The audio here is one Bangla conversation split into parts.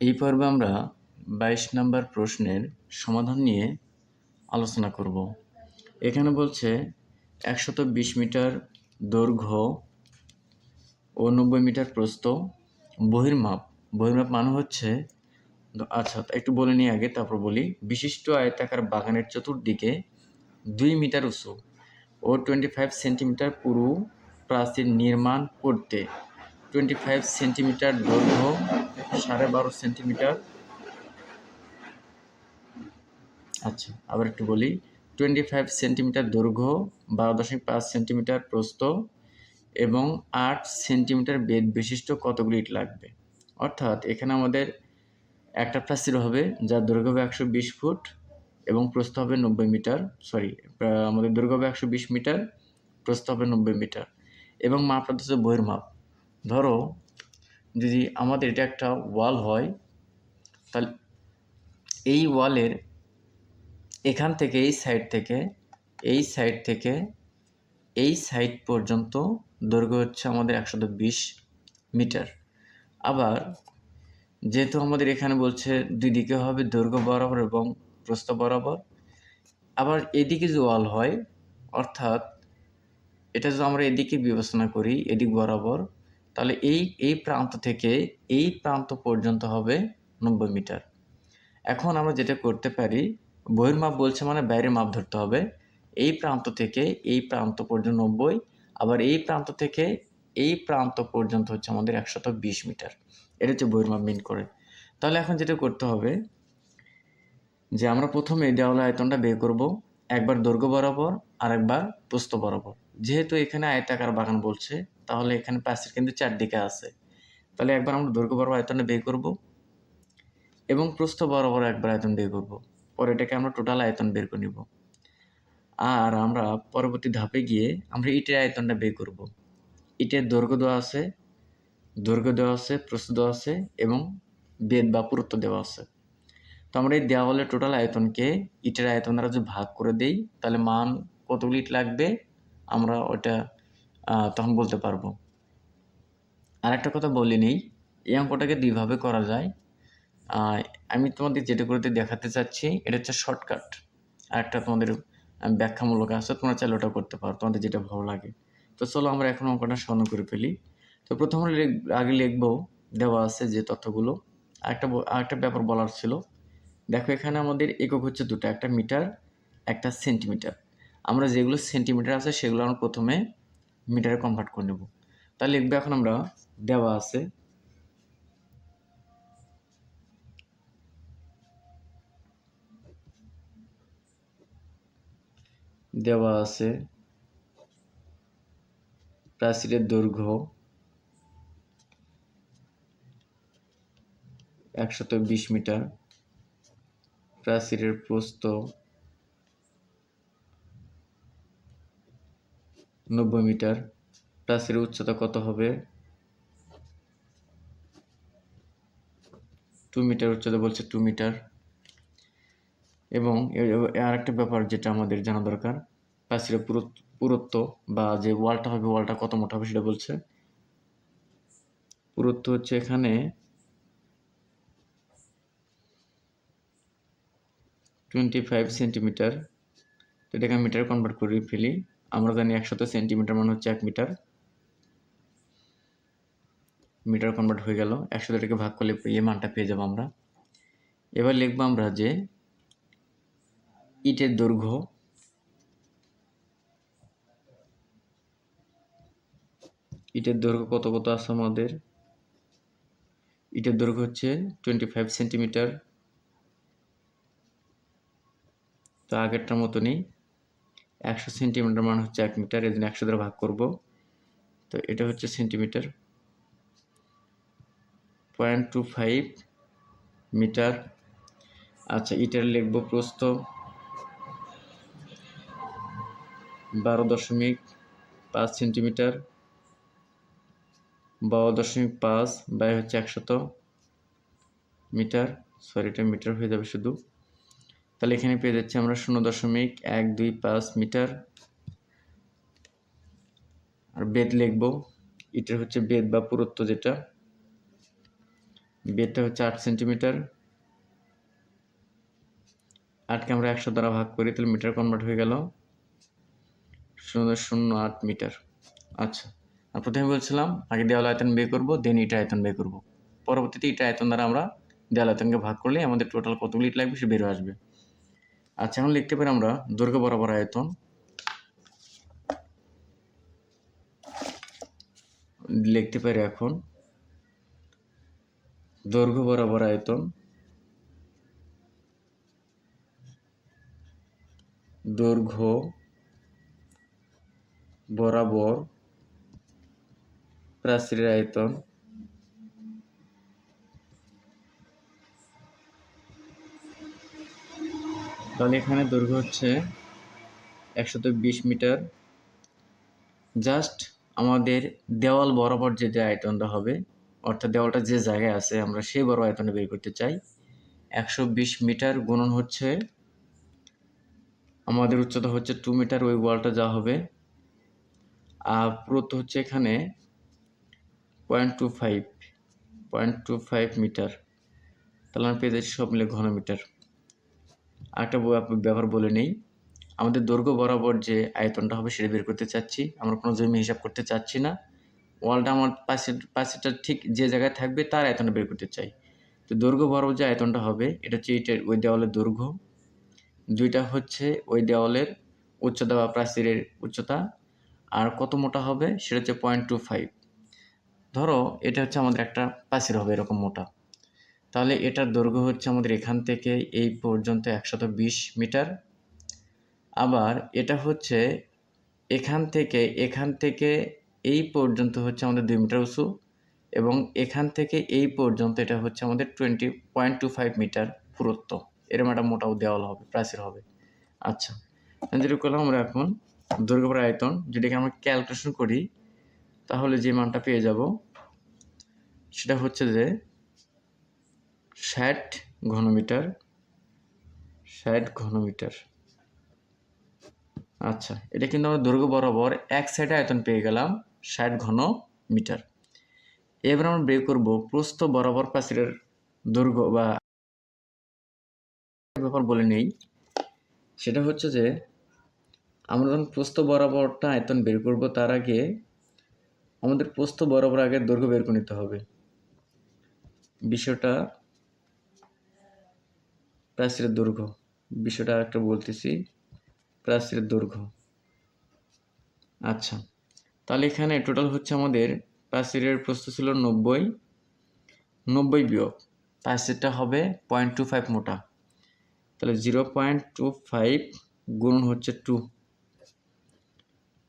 এই পর্বে আমরা বাইশ নম্বর প্রশ্নের সমাধান নিয়ে আলোচনা করব। এখানে বলছে একশত বিশ মিটার দৈর্ঘ্য ও নব্বই মিটার প্রস্থ বহির্মাপ। বহির্মাপ মানে হচ্ছে আচ্ছা একটু বলে নিই আগে, তারপর বলি। বিশিষ্ট আয়তাকার বাগানের চতুর্দিকে দুই মিটার উঁচু ও টোয়েন্টি ফাইভ সেন্টিমিটার পুরু প্রাচীর নির্মাণ করতে। টোয়েন্টি ফাইভ সেন্টিমিটার দৈর্ঘ্য সাড়ে বারো সেন্টিমিটার। আচ্ছা আবার একটু বলি। টোয়েন্টি ফাইভ সেন্টিমিটার দৈর্ঘ্য, বারো দশমিক পাঁচ সেন্টিমিটার প্রস্থ এবং আট সেন্টিমিটার বেদ বিশিষ্ট কতগুলি ইট লাগবে। অর্থাৎ এখানে আমাদের একটা প্রাচীর হবে, যার দৈর্ঘ্য হবে একশো বিশ ফুট এবং প্রস্থ হবে নব্বই মিটার। সরি আমাদের দৈর্ঘ্য হবে একশো বিশ মিটার, প্রস্থ হবে নব্বই মিটার। এবং মাপটা হচ্ছে বইয়ের মাপ ধরো যদি আমাদের এটা একটা ওয়াল হয়, তাহলে এই ওয়ালের এখান থেকে এই সাইড থেকে, এই সাইড থেকে, এই সাইড পর্যন্ত দৈর্ঘ্য হচ্ছে আমাদের একশত বিশ মিটার। আবার যেহেতু আমাদের এখানে বলছে দুই দিকে হবে দৈর্ঘ্য বরাবর এবং প্রস্থ বরাবর, আবার এদিকে যে ওয়াল হয়, অর্থাৎ এটা যদি আমরা এদিকে বিবেচনা করি, এদিক বরাবর তাহলে এই এই প্রান্ত থেকে এই প্রান্ত পর্যন্ত হবে নব্বই মিটার। এখন আমরা যেটা করতে পারি বইয়ের মাপ বলছে মানে বাইরের মাপ ধরতে হবে। এই প্রান্ত থেকে এই প্রান্ত পর্যন্ত নব্বই, আবার এই প্রান্ত থেকে এই প্রান্ত পর্যন্ত হচ্ছে আমাদের একশত বিশ মিটার। এটা হচ্ছে বইয়ের মাপ মিন করে। তাহলে এখন যেটা করতে হবে, যে আমরা প্রথমে দেওয়াল আয়তনটা বের করব, একবার দৈর্ঘ্য বরাবর আর একবার প্রস্থ বরাবর। যেহেতু এখানে আয়তাকার বাগান বলছে তাহলে এখানে পাশের কিন্তু চারদিকে আছে। তাহলে একবার আমরা দৈর্ঘ্য বরাবর আয়তনটা বের করব এবং প্রস্থ বরাবর একবার আয়তন বের করব। পরে এটাকে আমরা টোটাল আয়তন বের করে নিব। আর আমরা পরবর্তী ধাপে গিয়ে আমরা ইটের আয়তনটা বের করব। ইটের দৈর্ঘ্য দেওয়া আছে, দৈর্ঘ্য দেওয়া আছে, প্রস্থ দেওয়া আছে এবং বেদ বা পুরুত্ব দেওয়া আছে। তো আমরা এই দেওয়ালের টোটাল আয়তনকে ইটের আয়তন দ্বারা যদি ভাগ করে দেই, তাহলে মান কতগুলি ইট লাগবে? আমরা ওটা তখন বলতে পারব। আর একটা কথা বলে নেই, এই অঙ্কটাকে দুইভাবে করা যায়। আমি তোমাদের যেটা করতে দেখাতে চাচ্ছি, এটা হচ্ছে শর্টকাট আর একটা তোমাদের ব্যাখ্যামূলক আছে, তোমরা চাইলে ওটা করতে পারো, তোমাদের যেটা ভালো লাগে। তো চলো আমরা এখন অঙ্কটা স্মরণ করে ফেলি। তো প্রথমে আগে লিখব, দেওয়া আছে যে তথ্যগুলো। আরেকটা আরেকটা ব্যাপার বলার ছিল। দেখো এখানে আমাদের একক হচ্ছে দুটো, একটা মিটার, একটা সেন্টিমিটার। আমরা যেগুলো সেন্টিমিটার আছে সেগুলো আমরা প্রথমে মিটারে কনভার্ট করে নেব। তাহলে লিখবে এখন আমরা দেওয়া আছে। দেওয়া আছে প্রাচীরের দৈর্ঘ্য একশত বিশ মিটার। প্রাচীরের প্রস্থ নব্বই মিটার প্রাচীরের উচ্চতা কত হবে? টু মিটার উচ্চতা বলছে টু মিটার এবং আর একটা ব্যাপার যেটা আমাদের জানা দরকার প্রাচীরের পুরুত্ব বা যে ওয়ালটা হবে, ওয়ালটা কত মোটা হবে সেটা বলছে। পুরুত্ব হচ্ছে এখানে টোয়েন্টি ফাইভ সেন্টিমিটার তো এটাকে মিটার কনভার্ট করে ফেলি। আমরা জানি একশত সেন্টিমিটার মানে হচ্ছে এক মিটার। মিটার কনভার্ট হয়ে গেল। একশো এটাকে ভাগ করলে এই মানটা পেয়ে যাব আমরা। এবার লিখব আমরা যে ইটের দৈর্ঘ্য ইটের দৈর্ঘ্য কত কত আছে আমাদের? ইটের দৈর্ঘ্য হচ্ছে টোয়েন্টি ফাইভ সেন্টিমিটার তো আগেরটার মতনই একশো সেন্টিমিটার মান হচ্ছে এক মিটার, এই জন্য একশো দ্বারা ভাগ করব। তো এটা হচ্ছে centimetre. Point two five metre. আচ্ছা ইটার লিখব প্রস্থ বারো দশমিক পাঁচ সেন্টিমিটার। বারো দশমিক পাঁচ বাই হচ্ছে একশত মিটার। সরি, এটা মিটার হয়ে যাবে শুধু। তাহলে এখানে পেয়ে যাচ্ছি আমরা শূন্য দশমিক এক দুই পাঁচ মিটার। আর বেদ লিখব, এটার হচ্ছে বেদ বা পুরুত্ব যেটা। বেদটা হচ্ছে আট সেন্টিমিটার। আটকে আমরা একশো দ্বারা ভাগ করি, তাহলে মিটার কনভার্ট হয়ে গেল শূন্য শূন্য আট মিটার। আচ্ছা আর প্রথমে বলছিলাম, আগে দেওয়াল আয়তন বের করব দেন ইটা আয়তন বের করব। পরবর্তীতে ইটা আয়তন দ্বারা আমরা দেওয়াল আয়তনকে ভাগ করলে আমাদের টোটাল কতগুলি ইট লাগবে, সে বেরো আসবে। আচ্ছা এখন লিখতে পারি আমরা দৈর্ঘ্য বরাবর আয়তন। লিখতে পারি এখন দৈর্ঘ্য বরাবর আয়তন। দৈর্ঘ্য বরাবর প্রাচীরের আয়তন। তাহলে এখানে দৈর্ঘ্য হচ্ছে একশত বিশ মিটার। জাস্ট আমাদের দেওয়াল বরাবর যে যে আয়তনটা হবে, অর্থাৎ দেওয়ালটা যে জায়গায় আছে, আমরা সেই বড় আয়তনে বের করতে চাই। একশো বিশ মিটার গুণন হচ্ছে, আমাদের উচ্চতা হচ্ছে টু মিটার ওই ওয়ালটা যা হবে। আর পুরুত্ব হচ্ছে এখানে point two five point two five metre তাহলে আমরা পেয়ে যাচ্ছি সব মিলে ঘনমিটার আরেকটা ব্যাপার বলে নেই। আমাদের দৈর্ঘ্য বরাবর যে আয়তনটা হবে সেটা বের করতে চাচ্ছি। আমরা কোনো জমি হিসাব করতে চাচ্ছি না। ওয়ালটা আমার পাশে পাশেটা ঠিক যে জায়গায় থাকবে তার আয়তনটা বের করতে চাই। তো দৈর্ঘ্য বরাবর যে আয়তনটা হবে, এটা হচ্ছে এইটার ওই দেওয়ালের দৈর্ঘ্য। দুইটা হচ্ছে ওই দেওয়ালের উচ্চতা বা প্রাচীরের উচ্চতা। আর কত মোটা হবে, সেটা হচ্ছে পয়েন্ট টু ফাইভ ধরো, এটা হচ্ছে আমাদের একটা প্রাচীর হবে এরকম মোটা। তাহলে এটার দৈর্ঘ্য হচ্ছে আমাদের এখান থেকে এই পর্যন্ত একশত বিশ মিটার। আবার এটা হচ্ছে এখান থেকে এখান থেকে এই পর্যন্ত হচ্ছে আমাদের দুই মিটার উঁচু এবং এখান থেকে এই পর্যন্ত এটা হচ্ছে আমাদের twenty point two five metre পুরুত্ব। এরকম একটা মোটাও দেওয়াল হবে, প্রাচীর হবে। আচ্ছা যেটা করলাম আমরা এখন দৈর্ঘ্য আয়তন, যেটাকে আমরা ক্যালকুলেশন করি, তাহলে যে মানটা পেয়ে যাব, সেটা হচ্ছে যে ষাট ঘনমিটার ষাট ঘনমিটার। আচ্ছা এটা কিন্তু আমরা দৈর্ঘ্য বরাবর এক সাইডে আয়তন পেয়ে গেলাম ষাট ঘন মিটার এবার আমরা বের করব প্রস্থ বরাবর প্রাচীরের দৈর্ঘ্য বা ব্যাপার বলে নেই। সেটা হচ্ছে যে, আমরা যখন প্রস্থ বরাবরটা আয়তন বের করব তার আগে আমাদের প্রস্থ বরাবর আগে দৈর্ঘ্য বের করে নিতে হবে। বিষয়টা প্রাচীরের দৈর্ঘ্য। বিষয়টা একটা বলতেছি প্রাচীরের দৈর্ঘ্য। আচ্ছা তাহলে এখানে টোটাল হচ্ছে আমাদের প্রাচীরের প্রস্থ ছিল নব্বই নব্বই বিয়োগ। প্রাচীরটা হবে পয়েন্ট টু ফাইভ মোটা। তাহলে জিরো পয়েন্ট টু ফাইভ গুণ হচ্ছে টু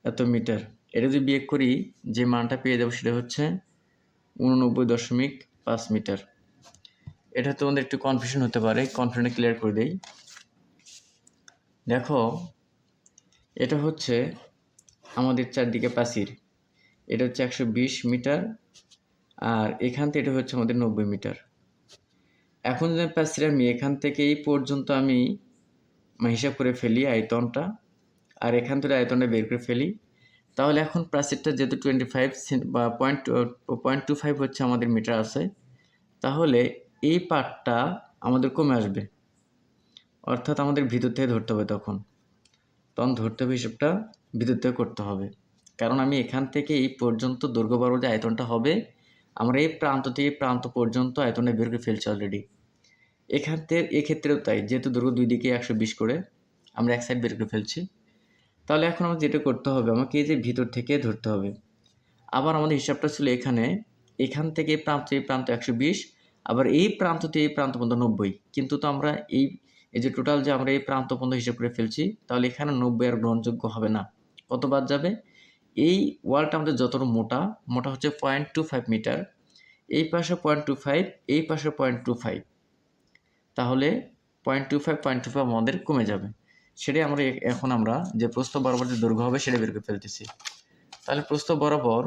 এত মিটার। এটা যদি বিয়োগ করি, যে মানটা পেয়ে যাব সেটা হচ্ছে উননব্বই দশমিক পাঁচ মিটার। এটা তোমাদের একটু কনফিউশন হতে পারে। কনফিউশনটা ক্লিয়ার করে দেই। দেখো, এটা হচ্ছে আমাদের চারদিকে প্রাচীর। এটা হচ্ছে একশো বিশ মিটার আর এখান থেকে এটা হচ্ছে আমাদের নব্বই মিটার। এখন যদি প্রাচীর আমি এখান থেকে এই পর্যন্ত আমি হিসাব করে ফেলি আয়তনটা আর এখান থেকে আয়তনটা বের করে ফেলি। তাহলে এখন প্রাচীরটা যেহেতু টোয়েন্টি ফাইভ বা পয়েন্ট পয়েন্ট টু ফাইভ হচ্ছে আমাদের মিটার আছে, তাহলে এই পার্টটা আমাদের কমে আসবে। অর্থাৎ আমাদের ভিতর থেকে ধরতে হবে তখন। তখন ধরতে হবে হিসেবটা ভিতর থেকে করতে হবে। কারণ আমি এখান থেকে এই পর্যন্ত দৈর্ঘ্য যে আয়তনটা হবে, আমরা এই প্রান্ত থেকে প্রান্ত পর্যন্ত আয়তনে বের করে ফেলছি অলরেডি এখান থেকে, এক্ষেত্রেও তাই, যেহেতু দৈর্ঘ্য দুই দিকে একশো বিশ করে, আমরা এক সাইড বের করে ফেলছি। তাহলে এখন আমাকে যেটা করতে হবে, আমাকে এই যে ভিতর থেকে ধরতে হবে। আবার আমাদের হিসাবটা ছিল এখানে, এখান থেকে প্রান্ত এই প্রান্ত একশো বিশ আবার এই প্রান্ত থেকে এই প্রান্ত পর্যন্ত নব্বই। কিন্তু তো আমরা এই এই যে টোটাল যে আমরা এই প্রান্ত পর্যন্ত হিসাব করে ফেলছি, তাহলে এখানে নব্বই আর গ্রহণযোগ্য হবে না। কত বাদ যাবে? এই ওয়ালটা আমাদের যতটা মোটা মোটা হচ্ছে পয়েন্ট টু ফাইভ মিটার এই পাশে পয়েন্ট টু ফাইভ এই পাশে পয়েন্ট টু ফাইভ তাহলে point two five point two five আমাদের কমে যাবে। সেটাই আমরা এখন আমরা যে প্রস্থ বরাবর যে দৈর্ঘ্য হবে সেটা বের করে ফেলতেছি। তাহলে প্রস্থ বরাবর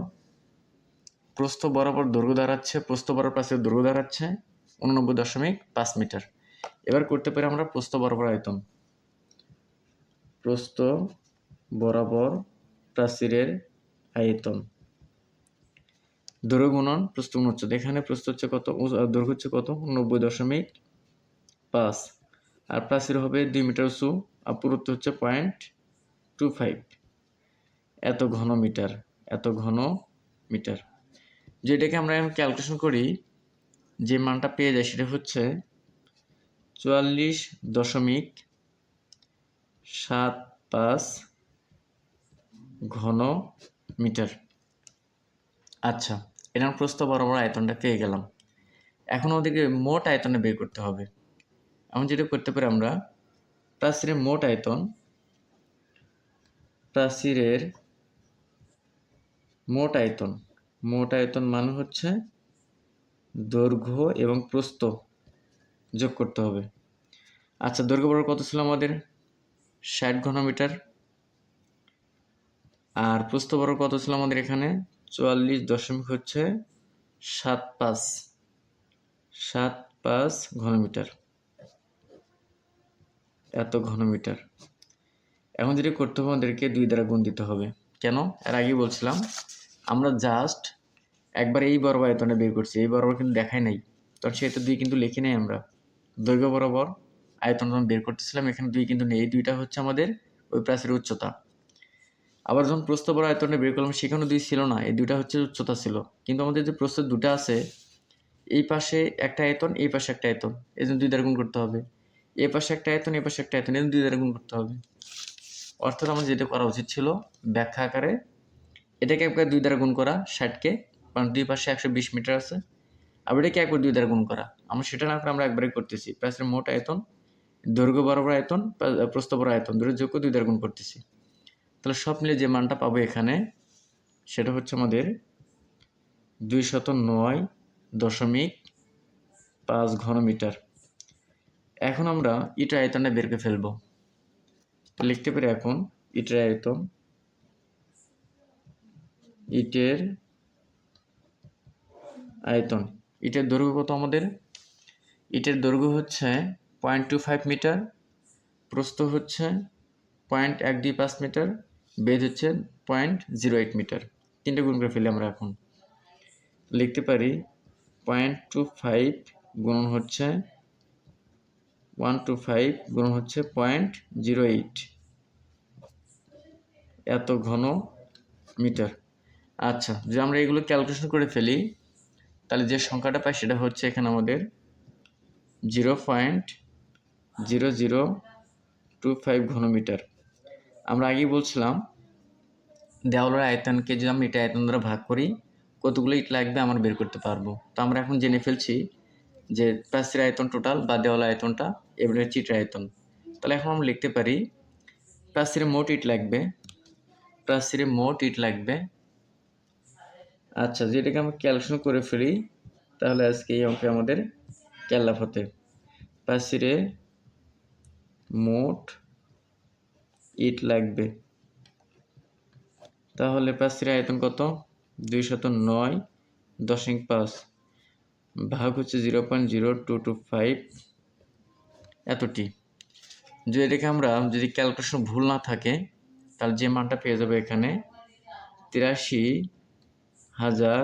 প্রস্থ বরাবর দৈর্ঘ্য দাঁড়াচ্ছে, প্রস্থ বরাবর পাশে দৈর্ঘ্য দাঁড়াচ্ছে, উননব্বই দশমিক পাঁচ মিটার। এবার করতে পারি আমরা প্রস্থ বরাবর আয়তন। প্রস্থ বরাবর প্রাচীরের আয়তন। দৈর্ঘ্য গুণন, প্রস্থ উচ্চতা এখানে প্রস্থ হচ্ছে কত? দৈর্ঘ্য হচ্ছে কত? নব্বই দশমিক পাঁচ। আর প্রাচীর হবে দুই মিটার উঁচু, আর পুরুত্ব হচ্ছে পয়েন্ট টু ফাইভ। এত ঘন মিটার, এত ঘন মিটার। যেটাকে আমরা এখন ক্যালকুলেশন করি, যে মানটা পেয়ে যায় সেটা হচ্ছে চুয়াল্লিশ দশমিক সাত পাঁচ ঘন মিটার আচ্ছা এরকম প্রস্থ বরাবর আয়তনটা পেয়ে গেলাম। এখন ওদেরকে মোট আয়তনে বের করতে হবে। এখন যেটা করতে পারি আমরা প্রাচীরের মোট আয়তন প্রাচীরের মোট আয়তন। মোট আয়তন মানে হচ্ছে দৈর্ঘ্য এবং প্রস্থ যোগ করতে হবে। আচ্ছা দৈর্ঘ্য বরাবর কত ছিল আমাদের? ষাট ঘনমিটার। আর প্রস্থ বরাবর কত ছিল আমাদের এখানে? চুয়াল্লিশ দশমিক হচ্ছে সাত পাঁচ। সাত পাঁচ ঘনমিটার। এত ঘনমিটার। এখন যেটা করতে হবে আমাদেরকে দুই দ্বারা গুণ দিতে হবে। কেন? এর আগেই বলছিলাম আমরা জাস্ট একবার এই বরাবর আয়তনে বের করছি, এই বরাবর কিন্তু দেখাই নাই। তখন সেহেতু দুই কিন্তু লিখি নাই আমরা। দৈর্ঘ্য বরাবর আয়তন যখন বের করতেছিলাম, এখানে দুই কিন্তু নেই। এই দুইটা হচ্ছে আমাদের ওই প্রাচীরের উচ্চতা। আবার যখন প্রস্থ বড় আয়তনে বের করলাম, সেখানেও দুই ছিল না। এই দুইটা হচ্ছে উচ্চতা ছিল। কিন্তু আমাদের যে প্রস্থ দুটো আছে, এই পাশে একটা আয়তন, এই পাশে একটা আয়তন। এই জন্য দুই দ্বারা গুণ করতে হবে। এ পাশে একটা আয়তন এই পাশে একটা আয়তন, এই জন্য দুই দ্বারা গুণ করতে হবে। অর্থাৎ আমার যেটা করা উচিত ছিল, ব্যাখ্যা আকারে এটাকে একবার দুই দ্বারা গুণ করা, ষাটকে, কারণ দুই পাশে একশো বিশ মিটার আছে। আবার এটাকে একবার দুই দ্বারা গুণ করা। আমরা সেটা না করে আমরা একবারে করতেছি। প্রাচীরের মোট আয়তন, দৈর্ঘ্য বরাবর আয়তন প্রা- প্রস্থ আয়তন দুটো যোগ্য দুই দ্বারা গুণ করতেছি। তাহলে সব মিলে যে মানটা পাবো এখানে, সেটা হচ্ছে আমাদের দুই শত নয় দশমিক পাঁচ ঘনমিটার এখন আমরা ইটার আয়তনটা বের করে ফেলব। লিখতে পারি এখন ইটের আয়তন ইটের আয়তন। ইটের দৈর্ঘ্য কত আমাদের? ইটের দৈর্ঘ্য হচ্ছে পয়েন্ট টু ফাইভ মিটার প্রস্থ হচ্ছে পয়েন্ট এক দুই পাঁচ মিটার বেদ হচ্ছে পয়েন্ট জিরো এইট মিটার তিনটে গুণ করে ফেলি আমরা এখন। লিখতে পারি পয়েন্ট টু ফাইভ গুণন হচ্ছে ওয়ান টু ফাইভ গুণন হচ্ছে পয়েন্ট জিরো এইট এত ঘন মিটার আচ্ছা যদি আমরা এগুলো ক্যালকুলেশন করে ফেলি, তাহলে যে সংখ্যাটা পাই সেটা হচ্ছে এখানে আমাদের zero point zero zero two five ঘনমিটার। আমরা আগেই বলছিলাম, দেওয়ালের আয়তনকে যদি আমরা ইট আয়তন দ্বারা ভাগ করি, কতগুলো ইট লাগবে আমরা বের করতে পারব। তো আমরা এখন জেনে ফেলছি যে প্রাচীর আয়তন টোটাল বা দেওয়াল আয়তনটা, এবারে হচ্ছে ইটের আয়তন। তাহলে এখন আমরা লিখতে পারি প্রাচীরে মোট ইট লাগবে প্রাচীরে মোট ইট লাগবে আচ্ছা যেটাকে আমরা ক্যালকুলেশন করে ফেলি, তাহলে আজকে এই অঙ্কে আমাদের ক্যালাপ হতে। প্রাচীরে মোট ইট লাগবে। তাহলে প্রাচীরের আয়তন কত? দুই শত নয় দশমিক পাঁচ। ভাগ হচ্ছে zero point zero two two five এতটি। যদি এটাকে আমরা, যদি ক্যালকুলেশন ভুল না থাকে, তাহলে যে মানটা পেয়ে যাবে এখানে তিরাশি হাজার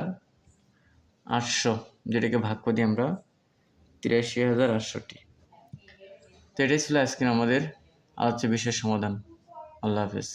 আটশো, যেটাকে ভাগ করি আমরা তিরাশি হাজার আটশোটি তো এটাই ছিল আজকের আমাদের আলোচ্য বিষয়ের সমাধান। আল্লাহ হাফেজ।